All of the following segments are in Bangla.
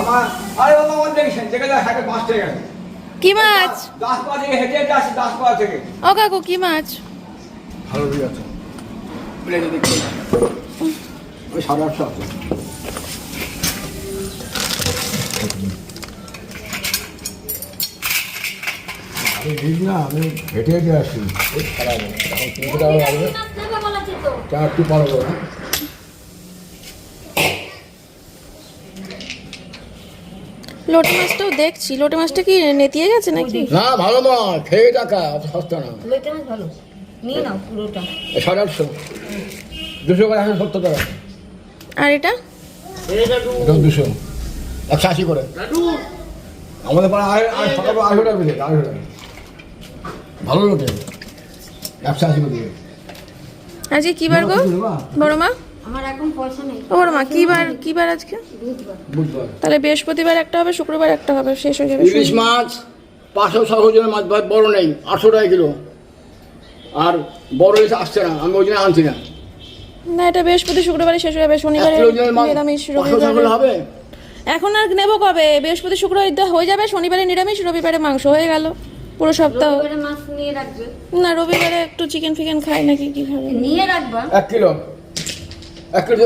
আমার আরে বাবা দেখে হাটে মাছ থেকে গেছে। কি মাছ? দাস পা থেকে হেঁটে হেঁটে আসি পা থেকে। ও কাকু কি মাছ? ভালো ঠিক আছে। প্লেটে দেখতে ওই সাড়ে আটশো আছে। আমি ঠিক না আমি হেঁটে হেঁটে আসি। ওই খারাপ হবে এখন তিনশো টাকা লাগবে চা একটু পারো করে হ্যাঁ? লোটে মাছটাও দেখছি। লোটে মাছটা কি নেতিয়ে গেছে নাকি? না ভালো মাছ। খেয়ে টাকা সস্তা না। লইতে মাছ ভালো। নিয়ে নাও পুরোটা। সাড়ে আটশো। দুশো করে একশো সত্তর টাকা। আর এটা? এটাও দুশো। একশো আশি করে। আমাদের পাড়া আড়াইশো টাকা আড়াইশো টাকা। ভালো লোকে একশো আশি করে আজকে কি বার গো? বড় মা? আমার এখন পয়সা নেই। ও মা কি বার কি বার আজকে? বুধবার। বুধবার। তাহলে বৃহস্পতিবার একটা হবে শুক্রবার একটা হবে শেষ হয়ে যাবে ইলিশ মাছ পাঁচশো ছশো জনের মাছ বড় নেই আটশো টাকা কিলো। আর বড় ইলিশ আসছে না আমি ওই জন্য আনছি না। না এটা বৃহস্পতি শুক্রবারে শেষ হয়ে যাবে শনিবারে কিলো নিরামিষ রবিবারে হবে? এখন আর নেব কবে? বৃহস্পতি শুক্রবার ঈদ হয়ে যাবে শনিবারে নিরামিষ রবিবারে মাংস হয়ে গেল পুরো সপ্তাহ। রবিবারে মাছ নিয়ে রাখবে। না রবিবারে একটু চিকেন ফিকেন খাই নাকি কি খাবে? নিয়ে রাখবা। এক কিলো। এক কিলো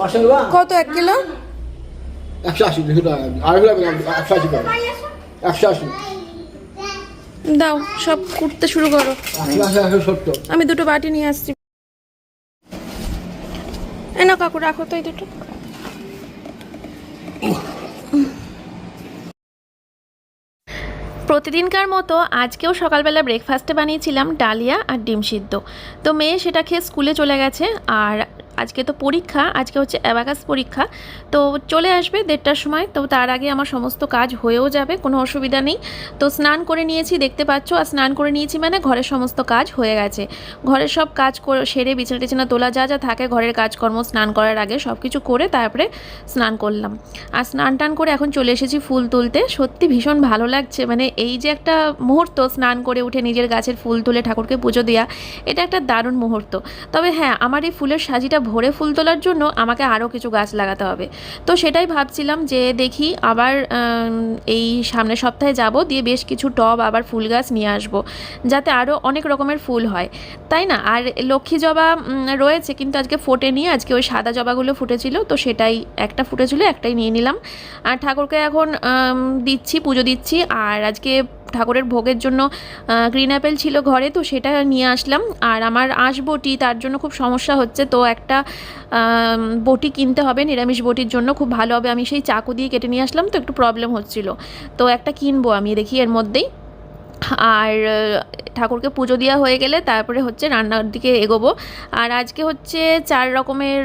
পাঁচশো কত এক কিলো? একশো আশি দুশো টাকা আড়াইশো টাকা একশো আশি টাকা একশো আশি। দাও সব কুটতে শুরু করো। আমি দুটো বাটি নিয়ে আসছি। এ না কাকু রাখো তো এই দুটো। প্রতিদিনকার মতো আজকেও সকালবেলা ব্রেকফাস্টে বানিয়েছিলাম ডালিয়া আর ডিম সিদ্ধ। তো মেয়ে সেটা খেয়ে স্কুলে চলে গেছে আর আজকে তো পরীক্ষা, আজকে হচ্ছে অ্যাবাকাস পরীক্ষা। তো চলে আসবে দেড়টার সময়, তো তার আগে আমার সমস্ত কাজ হয়েও যাবে, কোনো অসুবিধা নেই। তো স্নান করে নিয়েছি, দেখতে পাচ্ছ, আর স্নান করে নিয়েছি মানে ঘরের সমস্ত কাজ হয়ে গেছে। ঘরের সব কাজ সেরে বিছানা টিছানা তোলা যা যা থাকে, ঘরের কাজকর্ম স্নান করার আগে সব কিছু করে তারপরে স্নান করলাম। আর স্নান টান করে এখন চলে এসেছি ফুল তুলতে। সত্যি ভীষণ ভালো লাগছে মানে এই যে একটা মুহূর্ত স্নান করে উঠে নিজের গাছের ফুল তুলে ঠাকুরকে পুজো দেওয়া এটা একটা দারুণ মুহূর্ত। তবে হ্যাঁ আমার এই ফুলের সাজিটা ভরে ফুল তোলার জন্য আমাকে আরও কিছু গাছ লাগাতে হবে। তো সেটাই ভাবছিলাম যে দেখি আবার এই সামনের সপ্তাহে যাব দিয়ে বেশ কিছু টব আবার ফুল গাছ নিয়ে আসব, যাতে আরও অনেক রকমের ফুল হয়। তাই না? আর লক্ষ্মী জবা রয়েছে কিন্তু আজকে ফোটে নিয়ে আজকে ওই সাদা জবাগুলো ফুটেছিল, তো সেটাই একটা ফুটেছিল, একটাই নিয়ে নিলাম। আর ঠাকুরকে এখন দিচ্ছি, পুজো দিচ্ছি, আর আজকে ঠাকুরের ভোগের জন্য গ্রিন অ্যাপেল ছিল ঘরে, তো সেটা নিয়ে আসলাম। আর আমার আঁশ বটি, তার জন্য খুব সমস্যা হচ্ছে, তো একটা বটি কিনতে হবে, নিরামিষ বটির জন্য, খুব ভালো হবে। আমি সেই চাকু দিয়ে কেটে নিয়ে আসলাম, তো একটু প্রবলেম হচ্ছিল। তো একটা কিনবো আমি, দেখি এর মধ্যেই। আর ঠাকুরকে পুজো দেওয়া হয়ে গেলে তারপরে হচ্ছে রান্নার দিকে এগোবো। আর আজকে হচ্ছে চার রকমের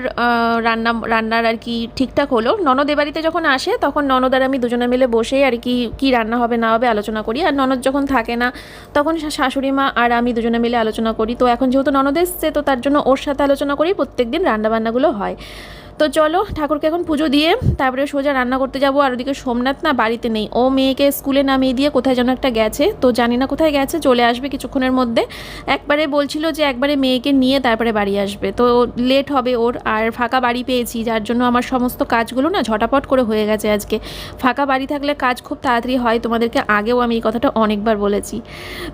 রান্না, রান্নার আর কি ঠিকঠাক হলো। ননদের বাড়িতে যখন আসে তখন ননদ আর আমি দুজনে মিলে বসে আর কি কি রান্না হবে না হবে আলোচনা করি। আর ননদ যখন থাকে না তখন শাশুড়ি মা আর আমি দুজনে মিলে আলোচনা করি। তো এখন যেহেতু ননদ এসছে তো তার জন্য ওর সাথে আলোচনা করি প্রত্যেক দিন রান্নাবান্নাগুলো হয়। তো চলো ঠাকুরকে এখন পুজো দিয়ে তারপরে সোজা রান্না করতে যাব। আর ওদিকে সোমনাথ না বাড়িতে নেই। ও মেয়েকে স্কুলে নামিয়ে দিয়ে কোথায় যেন একটা গেছে। তো জানি না কোথায় গেছে, চলে আসবে কিছুক্ষণের মধ্যে। একবারে বলছিল যে একবারে মেয়েকে নিয়ে তারপরে বাড়ি আসবে। তো লেট হবে ওর। আর ফাঁকা বাড়ি পেয়েছি, যার জন্য আমার সমস্ত কাজগুলো না ঝটাপট করে হয়ে গেছে আজকে। ফাঁকা বাড়ি থাকলে কাজ খুব তাড়াতাড়ি হয়, তোমাদেরকে আগেও আমি এই কথাটা অনেকবার বলেছি।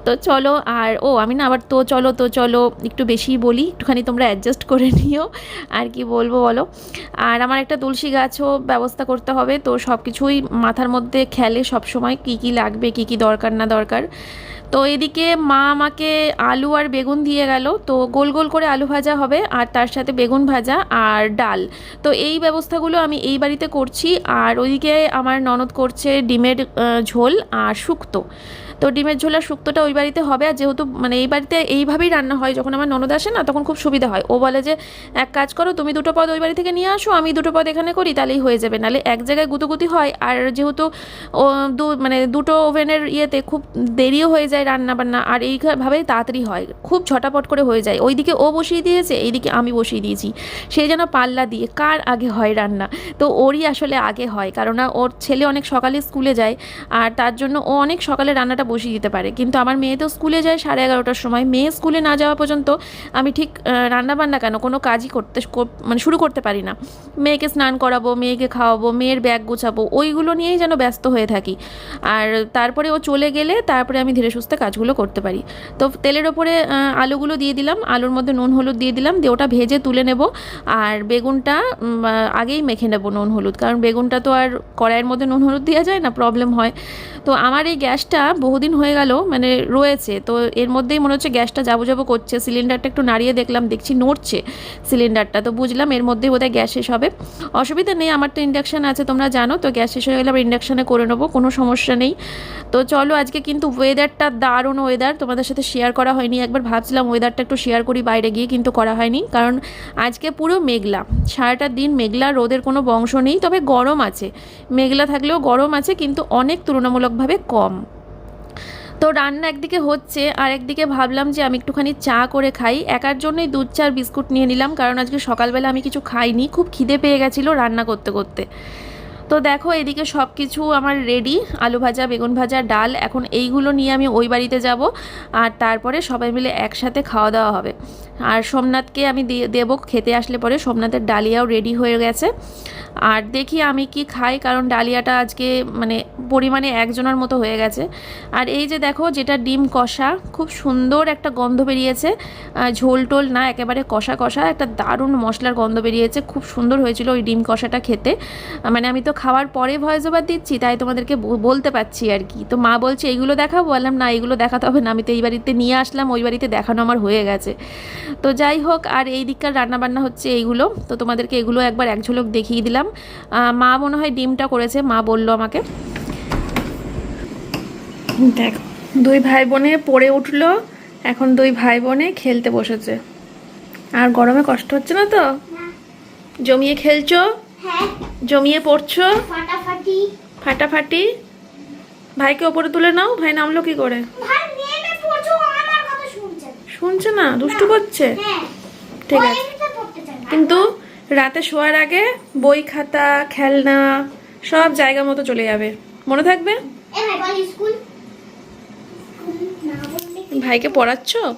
তো চলো, আর ও, আমি না আবার তো চলো তো চলো, একটু বেশি বলি। একটুখানি তোমরা অ্যাডজাস্ট করে নিও। আর কি বলব বলো? আর আমার একটা তুলসী গাছও ব্যবস্থা করতে হবে। তো সব কিছুই মাথার মধ্যে খেলে সব সময় কি কি লাগবে, কি কি দরকার, না দরকার। তো এদিকে মা আমাকে আলু আর বেগুন দিয়ে গেল। তো গোল গোল করে আলু ভাজা হবে আর তার সাথে বেগুন ভাজা আর ডাল। তো এই ব্যবস্থাগুলো আমি এই বাড়িতে করছি। আর ওইদিকে আমার ননদ করছে ডিমের ঝোল আর শুক্তো। তো ডিমের ঝোল আর শুক্তোটা ওই বাড়িতে হবে। আর যেহেতু মানে এই বাড়িতে এইভাবেই রান্না হয়, যখন আমার ননদ আসে না, তখন খুব সুবিধা হয়। ও বলে যে, এক কাজ করো, তুমি দুটো পদ ওই বাড়ি থেকে নিয়ে আসো, আমি দুটো পদ এখানে করি, তাহলেই হয়ে যাবে। নাহলে এক জায়গায় গুতুগুতি হয়, আর যেহেতু ও দু মানে দুটো ওভেনের ইয়েতে খুব দেরিও হয়ে যায় রান্না বান্না আর এইভাবেই তাড়াতাড়ি হয়। খুব ঝটাপট করে হয়ে যায়। ওইদিকে ও বসিয়ে দিয়েছে, এইদিকে আমি বসিয়ে দিয়েছি। সেই যেন পাল্লা দিয়ে, কার আগে হয় রান্না? তো ওরই আসলে আগে হয় কারণ ওর ছেলে অনেক সকালে স্কুলে যায়, আর তার জন্য ও অনেক সকালে রান্নাটা বসিয়ে দিতে পারে। কিন্তু আমার মেয়ে তো স্কুলে যায় সাড়ে এগারোটার সময়। মেয়ে স্কুলে না যাওয়া পর্যন্ত আমি ঠিক রান্না বান্না কেন? কোনো কাজই করতে মানে শুরু করতে পারি না। মেয়েকে স্নান করাবো, মেয়েকে খাওয়াবো, মেয়ের ব্যাগ গোছাবো, ওইগুলো নিয়েই যেন ব্যস্ত হয়ে থাকি। আর তারপরে ও চলে গেলে তারপরে আমি ধীরে সুস্থে কাজগুলো করতে পারি। তো তেলের ওপরে আলুগুলো দিয়ে দিলাম। আলুর মধ্যে নুন হলুদ দিয়ে দিলাম। দিয়ে ওটা ভেজে তুলে নেব। আর বেগুনটা আগেই মেখে নেব নুন হলুদ। কারণ বেগুনটা তো আর কড়াইয়ের মধ্যে নুন হলুদ দেওয়া যায় না, প্রবলেম হয়। তো আমার এই গ্যাসটা বহুদিন হয়ে গেল মানে রয়েছে। তো এর মধ্যেই মনে হচ্ছে গ্যাসটা যাব যাব করছে। সিলিন্ডারটা একটু নাড়িয়ে দেখলাম, দেখছি নড়ছে সিলিন্ডারটা। তো বুঝলাম এর মধ্যেই বোধহয় গ্যাস শেষ হবে। অসুবিধা নেই, আমার তো ইন্ডাকশান আছে, তোমরা জানো। তো গ্যাস শেষ হয়ে গেলে আবার ইন্ডাকশানে করে নেব, কোনো সমস্যা নেই। তো চলো, আজকে কিন্তু ওয়েদারটা দারুণ ওয়েদার তোমাদের সাথে শেয়ার করা হয়নি। একবার ভাবছিলাম ওয়েদারটা একটু শেয়ার করি, বাইরে গিয়ে কিন্তু করা হয়নি। কারণ আজকে পুরো মেঘলা। সারাটা দিন মেঘলা, রোদের কোনো বংশ নেই, তবে গরম আছে। মেঘলা থাকলেও গরম আছে, কিন্তু অনেক তুলনামূলকভাবে কম। তো রান্না একদিকে হচ্ছে, আর একদিকে ভাবলাম যে আমি একটুখানি চা করে খাই। একার জন্যই দুধ চা বিস্কুট নিয়ে নিলাম, কারণ আজকে সকালবেলা আমি কিছু খাইনি। খুব খিদে পেয়ে গেছিল রান্না করতে করতে। তো দেখো, এদিকে সব কিছু আমার রেডি আলু ভাজা, বেগুন ভাজা, ডাল, এখন এইগুলো নিয়ে আমি ওই বাড়িতে যাব। আর তারপরে সবাই মিলে একসাথে খাওয়া দাওয়া হবে। আর সোমনাথকে আমি দেবো খেতে আসলে পরে। সোমনাথের ডালিয়াও রেডি হয়ে গেছে। আর দেখি আমি কি খাই, কারণ ডালিয়াটা আজকে মানে পরিমাণে একজনের মতো হয়ে গেছে। আর এই যে দেখো, যেটা ডিম কষা, খুব সুন্দর একটা গন্ধ বেরিয়েছে। ঝোল টোল না, একেবারে কষা কষা, একটা দারুণ মশলার গন্ধ বেরিয়েছে। খুব সুন্দর হয়েছিল ওই ডিম কষাটা খেতে। মানে আমি তো খাওয়ার পরে ভয়েস ওভার দিচ্ছি তাই তোমাদেরকে ব- বলতে পারছি আর কি। তো মা বলছে এইগুলো দেখাবো? বললাম না এইগুলো দেখাতে হবে না আমি তো এই বাড়িতে নিয়ে আসলাম ওই বাড়িতে দেখানো আমার হয়ে গেছে। তো যাই হোক আর এই দিককার রান্নাবান্না হচ্ছে এইগুলো। তো তোমাদেরকে এগুলো একবার এক ঝলক দেখিয়ে দিলাম। মা মনে হয় ডিমটা করেছে মা বলল আমাকে। দেখ দুই ভাই বোনে পড়ে উঠল এখন দুই ভাই বোনে খেলতে বসেছে। আর গরমে কষ্ট হচ্ছে না তো? জমিয়ে খেলছো? জমিয়ে পড়ছো? ফাটাফাটি। ফাটাফাটি? ভাইকে ওপরে তুলে নাও ভাই নামলো কি করে? শুনছে। না দুষ্টু করছে? হ্যাঁ। ঠিক আছে। কিন্তু রাতে শোয়ার আগে বই খাতা খেলনা সব জায়গা মতো চলে যাবে। মনে থাকবে? ভাইকে পড়াচ্ছ হুম,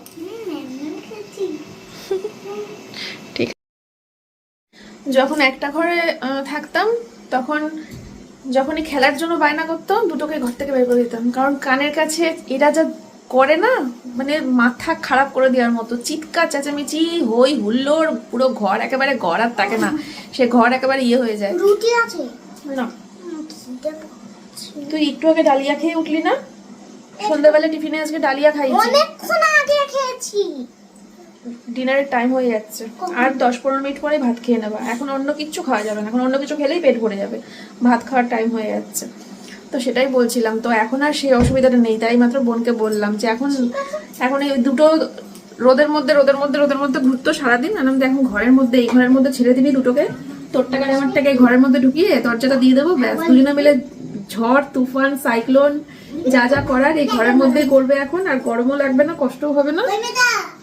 এমনি আমি খেলছি যখন একটা ঘরে থাকতাম তখন যখনই খেলার জন্য বায়না করতো দুটোকে ঘর থেকে বের করে দিতাম। কারণ কানের কাছে এরা যা করে না মানে মাথা খারাপ করে দেওয়ার মতো। চিৎকার চেঁচামেচি হই হুল্লোড় পুরো ঘর একেবারে ঘর আর থাকে না। সে ঘর একেবারে ইয়ে হয়ে যায়। রুটি আছে? না। তুই একটু আগে ডালিয়া খেয়ে উঠলি না? সন্ধ্যাবেলা টিফিনে আজকে ডালিয়া খাইছি অনেকক্ষণ আগে খেয়েছি। ডিনারের টাইম হয়ে যাচ্ছে। আর দশ পনেরো মিনিট পরে ভাত খেয়ে নেবা। এখন অন্য কিছু খাওয়া যাবে না। এখন অন্য কিছু খেলেই পেট ভরে যাবে। ভাত খাওয়ার টাইম হয়ে যাচ্ছে। তো সেটাই বলছিলাম। তো এখন আর সেই অসুবিধাটা নেই। তাই মাত্র বোনকে বললাম যে এখন এখন এই দুটো রোদের মধ্যে রোদের মধ্যে রোদের মধ্যে ঘুরতো সারাদিন। আর আমি এখন ঘরের মধ্যে, এই ঘরের মধ্যে ছেড়ে দিবি দুটোকে। তোর টাকা আমার ঘরের মধ্যে ঢুকিয়ে দরজাটা দিয়ে দেবো, ব্যাস। দুজনে মিলে ঝড়, তুফান, সাইক্লোন যা যা করার এই ঘরের মধ্যেই করবে এখন, আর গরমও লাগবে না, কষ্টও হবে না।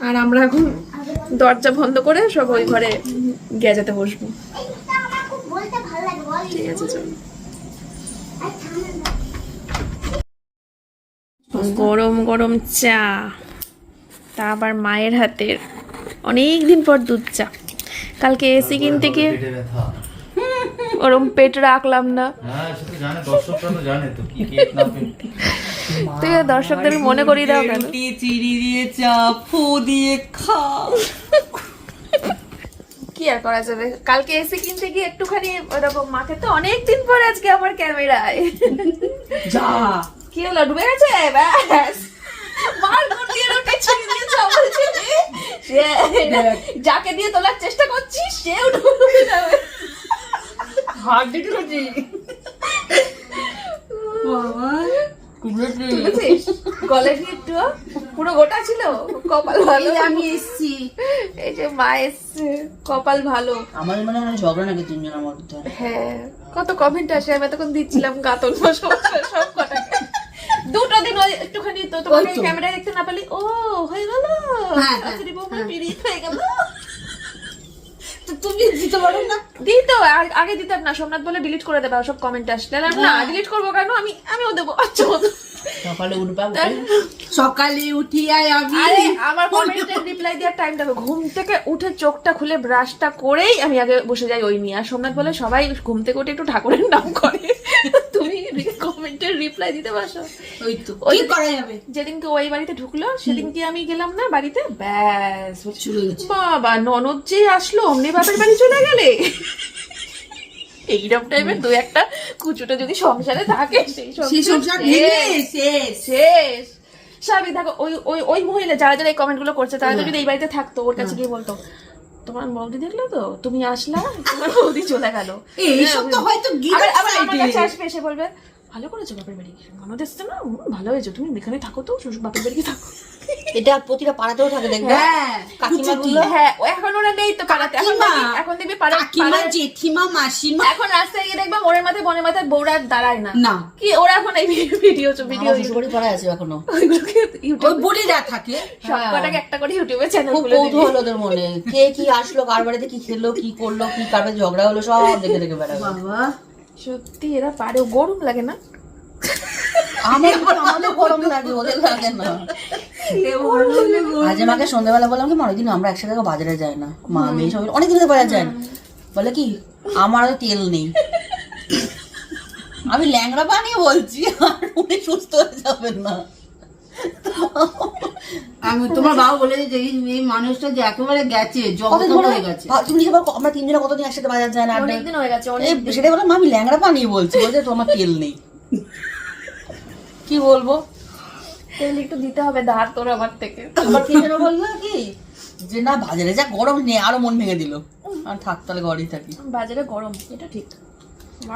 আর আমরা এখন দরজা বন্ধ করে সব ওই ঘরে গেজাতে বসবো। ঠিক আছে। গরম গরম চা, তা আবার মায়ের হাতের। অনেক দিন পর দুধ চা। কালকে এসি কিনতে গিয়ে ওরম পেট রাখলাম না। হ্যাঁ সে তো তো জানে তো কি না পেট। তুই দর্শকদের মনে করিয়ে দাও কেন? চিড়ি দিয়ে চা ফু দিয়ে খাও কি আর করা যাবে? কালকে এসি কিনতে গিয়ে একটুখানি ওরকম মাকে তো অনেক দিন পর আজকে আমার ক্যামেরায়। যা। কি হলো ডুবে গেছে? ব্যাস। মার কোন দিয়ে রুটি ছিঁড়ে দিয়ে চাওয়াল ছিঁড়ে যাকে দিয়ে তোলার চেষ্টা করছিস সেও ডুবে যাবে। হাত দিতে রুটি বাবা। বুঝেছিস গলে কি একটু? পুরো গোটা ছিল? কপাল ভালো? আমি এসছি। এই যে মা এসছে কপাল ভালো। আমাদের মানে ঝগড়া নাকি তিনজনের মধ্যে? হ্যাঁ কত কমেন্ট আসে আমি এতক্ষণ দিচ্ছিলাম গাতল সব সব কটা দুটো দিন একটুখানি তো তোমাকে। ক্যামেরায় দেখতে না পেলি ও হয়ে গেল। হ্যাঁ, হ্যাঁ, বৌমা পিরিত হয়ে গেল। তুমি দিতে পারো না। দিই তো আগে দিতাম না। সোমনাথ বলে ডিলিট করে দেবে সব কমেন্ট আসলে। না ডিলিট করব কেন? আমি আমিও দেবো। আচ্ছা সকালে উঠবা সকালে উঠি আয় আমি। আরে আমার কমেন্টের রিপ্লাই দেওয়ার টাইম দেবে ঘুম থেকে উঠে চোখটা খুলে ব্রাশটা করেই আমি আগে বসে যাই ওই নিয়ে। আর সোমনাথ বলে সবাই ঘুম থেকে উঠে একটু ঠাকুরের নাম করে। কমেন্টের রিপ্লাই দিতে পারছ ওই তো ওই করা যাবে? যেদিনকে ওই বাড়িতে ঢুকলো সেদিনকে আমি গেলাম না বাড়িতে? ব্যাস হয়ে বাবা ননদ যে আসলো অমনি বাপের বাড়ি চলে গেলে। এইরকম টাইপের দু একটা কুচুটা যদি সংসারে থাকে সেই সংসার শেষ শেষ। স্বাভাবিক দেখো ওই ওই ওই মহিলা যারা যারা এই কমেন্টগুলো করছে তারা যদি এই বাড়িতে থাকতো ওর কাছে গিয়ে বলতো তোমার বৌদি দেখল তো? তুমি আসলা? তোমার বৌদি চলে গেল। এইসব তো হয়তো আসবে এসে বলবে ভালো করেছ বাপের বাড়ি? ননদ এসছে না? ভালো হয়েছে। তুমি এখানে থাকো তো শ্বশুর বাপের বাড়ি গিয়ে থাকো। এটা প্রতিটা পাড়াতেও থাকে দেখবে? হ্যাঁ। কাকিমা গুলো। হ্যাঁ। এখন ওরা নেই তো পাড়াতে। এখন দেখবি- এখন দেখবি পাড়া কাকিমা জেঠিমা মাসিমা। এখন রাস্তায় গিয়ে দেখবা মোড়ের মাথায় বনের মাথায় দাঁড়ায় না। না। কি ওরা এখন এই ভিডিও ভিডিও আমার শ্বশুরবাড়ি পাড়ায় আছে এখনও। ওই ইউটিউব বলিরা থাকে। সব একটা করে ইউটিউবে চ্যানেল খুলে দিবি। ওদের মনে। কে কি আসলো কার বাড়িতে কি খেলো কি করল কি কার ঝগড়া হলো সব দেখে দেখে বেড়াবে। বাবা। সত্যি এরা পারে। গরম লাগে না? আমার আমাদের গরম লাগে ওদের লাগে না। আজ মাকে সন্ধ্যাবেলা বললাম কি মা আমরা একসাথে বাজারে যাই না। মা মেয়ে সবাই অনেকদিন ধরে বাজারে যায় বলে কি আমার তেল নেই। আমি ল্যাংড়া বানিয়ে বলছি আর উনি সুস্থ হয়ে যাবেন না। আমি তোমার বাবা বলে যে এই এই মানুষটা যে একেবারে গেছে জগৎ হয়ে গেছে। তুমি নিজে আমরা তিনজনে কতদিন একসাথে বাজার যায় না অনেকদিন হয়ে গেছে সেটাই বললাম আমি ল্যাংড়া বানিয়ে বলছি বলছে তোমার তেল নেই। কি বলব? তেল একটু দিতে হবে ধার তোর আমার থেকে। বলল কি? যে না বাজারে যা গরম নেই আরও মন ভেঙে দিল। আর থাক তাহলে ঘরেই থাকি। বাজারে গরম এটা ঠিক।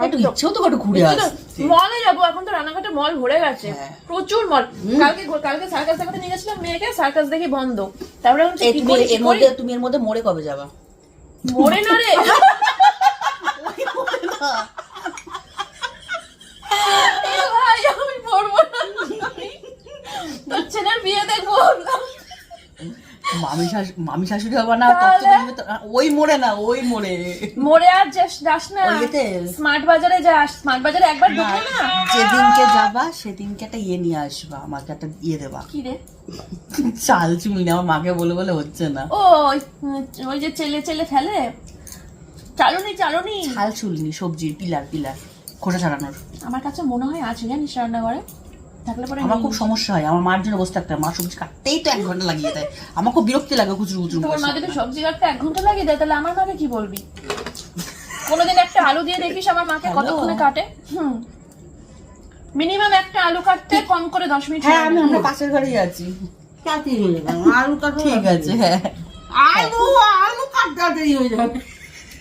একটু ইচ্ছেও তো একটু ঘুরে আসছে মলে যাব এখন তো রানাঘাটে মল ভরে গেছে। হ্যাঁ। প্রচুর মল কালকে কালকে সার্কাস দেখাতে নিয়ে গেছিলাম মেয়েকে সার্কাস দেখে বন্ধ। তারপরে এখন এই তুমি এর মধ্যে তুমি এর মধ্যে মরে কবে যাবা? মরে না রে এ ভাই আমি মরবো না তোর ছেলের বিয়ে দেখব মামি শাশুড়ি মামি শাশুড়ি হবা না ওই না ওই আর যাস না। স্মার্ট বাজারে যাস স্মার্ট বাজারে একবার ঢুকলে না? যেদিনকে যাবা সেদিনকে একটা ইয়ে নিয়ে আসবা আমাকে একটা ইয়ে দেবা। কি রে? চাল নিয়ে আমার মাকে বলে বলে হচ্ছে না। ও ওই- ওই যে চেলে চেলে ফেলে? চালুনি চালনি। চাল চুলনি সবজির পিলার পিলার খোসা ছাড়ানোর। আমার কাছে মনে হয় আছে জানিস রান্নাঘরে? থাকলে পরে আমার খুব সমস্যা হয় আমার মার জন্য বসে থাকতে হয়। মা সবজি কাটতেই তো এক ঘণ্টা লাগিয়ে দেয়। আমার খুব বিরক্তি লাগে খুচরু খুচরু তোর মা যদি সবজি কাটতে এক ঘণ্টা লাগিয়ে দেয় তাহলে আমার মাকে কি বলবি? কোনোদিন একটা আলু দিয়ে দেখিস আমার মাকে? কতক্ষণে কাটে? হুম। মিনিমাম একটা আলু কাটতে কম করে দশ মিনিট হ্যাঁ আমি আমরা পাশের ঘরেই আছি। হয়ে আলু কাটা ঠিক আছে হ্যাঁ। আলু আলু কাটতে হয়ে যাবে।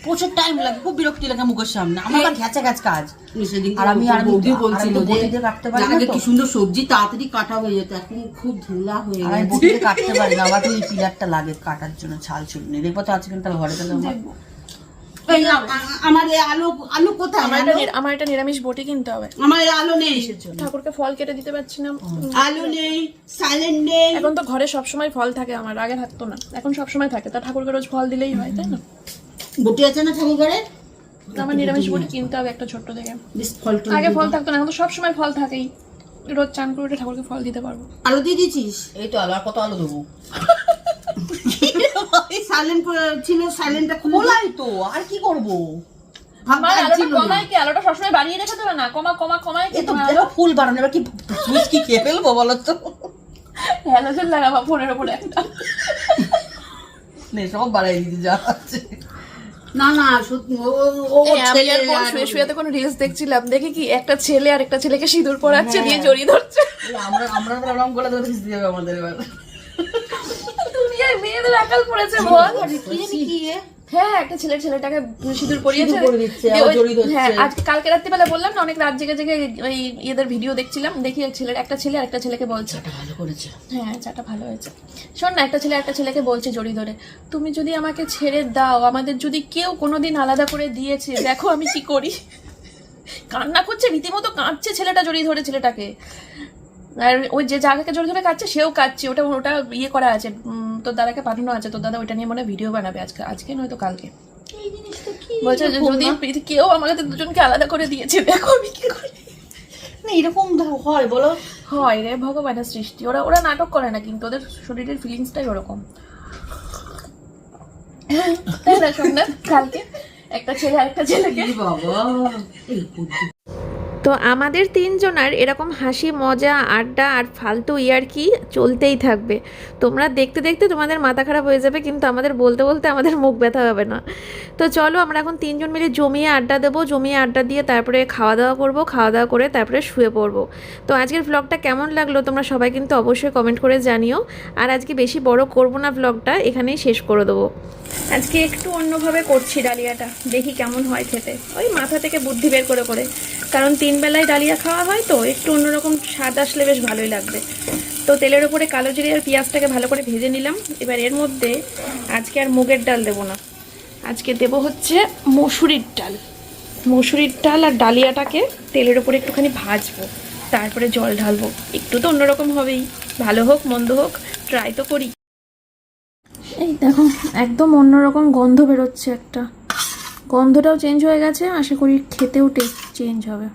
প্রচুর টাইম লাগে খুব বিরক্তি লাগে মুখের সামনে। আমার ঘ্যাচা ঘ্যাচ কাজ। সেদিন আর আমি- আর বৌদি বলছিল যে কাটতে পারি আগে কি সুন্দর সবজি তাড়াতাড়ি কাটা হয়ে যেত এখন খুব ঢিলা হয়ে আর গেছে। কাটতে পারি না আমার তো এই পিলারটা লাগে কাটার জন্য ছাল চুল নেই। দেখব তো আজকে তাহলে ঘরে আমার- আলু আলু কোথায়? আমার একটা নিরামিষ বটি কিনতে হবে। আমার এই আলু নেই। ঠাকুরকে ফল কেটে দিতে পারছি না। আলু নেই সাইলেন্ট নেই। এখন তো ঘরে সবসময় ফল থাকে আমার আগে থাকতো না। এখন সবসময় থাকে। তা ঠাকুরকে রোজ ফল দিলেই হয় তাই না? বটি আছে না ঠাকুর ঘরে? আমার নিরামিষ বটি কিনতে হবে একটা ছোট্ট থেকে। আগে ফল থাকতো না এখন তো সবসময় ফল থাকেই। রোজ চান করে ঠাকুরকে ফল দিতে পারব। আলু দিয়ে দিয়েছিস? এই তো আলো আর কত আলো দেবো? সাইলেন্ট ছিল সাইলেন্টটা খোলাই তো আর কি করব? ফুল বানানো এবার কি খেয়ে ফেলব বলো তো? হ্যালোজেন লাগাবা ফোনের উপরে একটা। সব বাড়াই দিতে যা আছে। না না ও ছেলে শুয়ে শুয়ে তো কোনো রিলস দেখছিলাম দেখে কি একটা ছেলে আর একটা ছেলেকে সিঁদুর পরাচ্ছে হ্যাঁ। দিয়ে জড়িয়ে ধরছে আমরা আমরা তো এরকম ধরে দিতে হবে আমাদের এবার দুনিয়ায় মেয়েদের আকাল পড়েছে বল কি কি? হ্যাঁ একটা ছেলে ছেলেটাকে সিঁদুর পরিয়েছে। সিঁদুর পরিয়ে দিচ্ছে, দিয়ে আবার ওই- জড়িয়ে ধরছে। হ্যাঁ আজকে কালকে রাত্রিবেলা বললাম না অনেক রাত জেগে জেগে ওই এদের ভিডিও দেখছিলাম দেখি ছেলের একটা ছেলে আর একটা ছেলেকে বলছে। ভালো করেছে। হ্যাঁ চাটা ভালো হয়েছে। শোন না একটা ছেলে একটা ছেলেকে বলছে জড়ি ধরে তুমি যদি আমাকে ছেড়ে দাও আমাদের যদি কেউ কোনোদিন আলাদা করে দিয়েছে দেখো আমি কি করি। কান্না করছে রীতিমতো কাঁদছে ছেলেটা জড়িয়ে ধরে ছেলেটাকে। আর ওই যে জায়গাকে জড়িয়ে ধরে কাঁদছে সেও কাঁদছে ওটা ওটা ইয়ে করা আছে তোর দাদাকে পাঠানো আছে তোর দাদা ওইটা নিয়ে মনে ভিডিও বানাবে আজকে আজকে নয়তো কালকে। বলছে যে যদি কেউ দুজনকে আলাদা করে দিয়েছে দেখো আমি কি করি। না এরকম হয় বলো। হয় রে ভগবানের সৃষ্টি। ওরা ওরা নাটক করে না কিন্তু ওদের শরীরের ফিলিংসটাই ওরকম। তাই না কালকে? একটা ছেলে আরেকটা ছেলেকে। বাবা? তো আমাদের তিনজনার এরকম হাসি, মজা, আড্ডা আর ফালতু ইয়ার কি চলতেই থাকবে। তোমরা দেখতে দেখতে তোমাদের মাথা খারাপ হয়ে যাবে, কিন্তু আমাদের বলতে বলতে আমাদের মুখ ব্যথা হবে না। তো চলো আমরা এখন তিনজন মিলে জমিয়ে আড্ডা দেবো, জমিয়ে আড্ডা দিয়ে তারপরে খাওয়া দাওয়া করব খাওয়া দাওয়া করে তারপরে শুয়ে পড়ব। তো আজকের ব্লগটা কেমন লাগল তোমরা সবাই কিন্তু অবশ্যই কমেন্ট করে জানিও। আর আজকে বেশি বড় করব না ব্লগটা এখানেই শেষ করে দেবো। আজকে একটু অন্যভাবে করছি ডালিয়াটা, দেখি কেমন হয় খেতে। ওই মাথা থেকে বুদ্ধি বের করে করে। কারণ তিন বেলায় ডালিয়া খাওয়া হয় তো, একটু অন্যরকম স্বাদ আসলে বেশ ভালোই লাগবে। তো তেলের ওপরে কালো জিরে আর পেঁয়াজটাকে ভালো করে ভেজে নিলাম। এবার এর মধ্যে আজকে আর মুগের ডাল দেবো না। আজকে দেবো হচ্ছে মসুরির ডাল। মসুরির ডাল আর ডালিয়াটাকে তেলের ওপরে একটুখানি ভাজবো, তারপরে জল ঢালবো। একটু তো অন্যরকম হবেই, ভালো হোক, মন্দ হোক ট্রাই তো করি। এই দেখো, একদম অন্যরকম গন্ধ বেরোচ্ছে একটা। গন্ধটাও চেঞ্জ হয়ে গেছে, আশা করি খেতেও টেস্ট চেঞ্জ হবে।